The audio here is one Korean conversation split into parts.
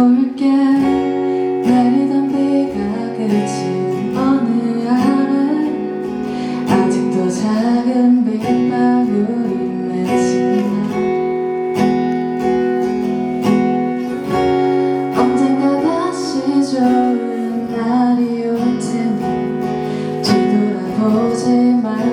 볼게 내리던 비가 그친 어느 하늘. 아직도 작은 빗방울이 맺히나 언젠가 다시 좋은 날이 올 테니 뒤돌아보지 말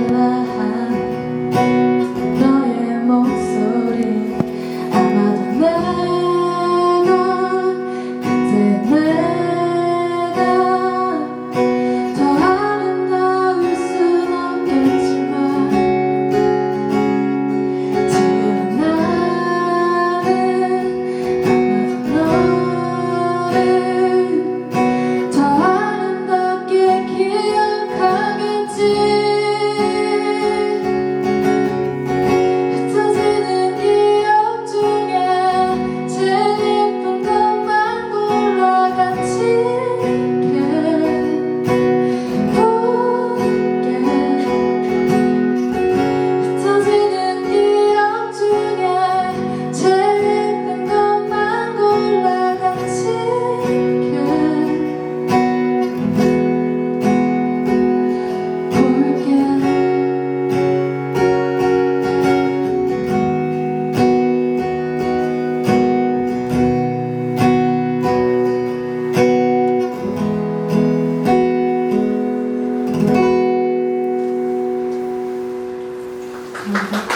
감사합니다.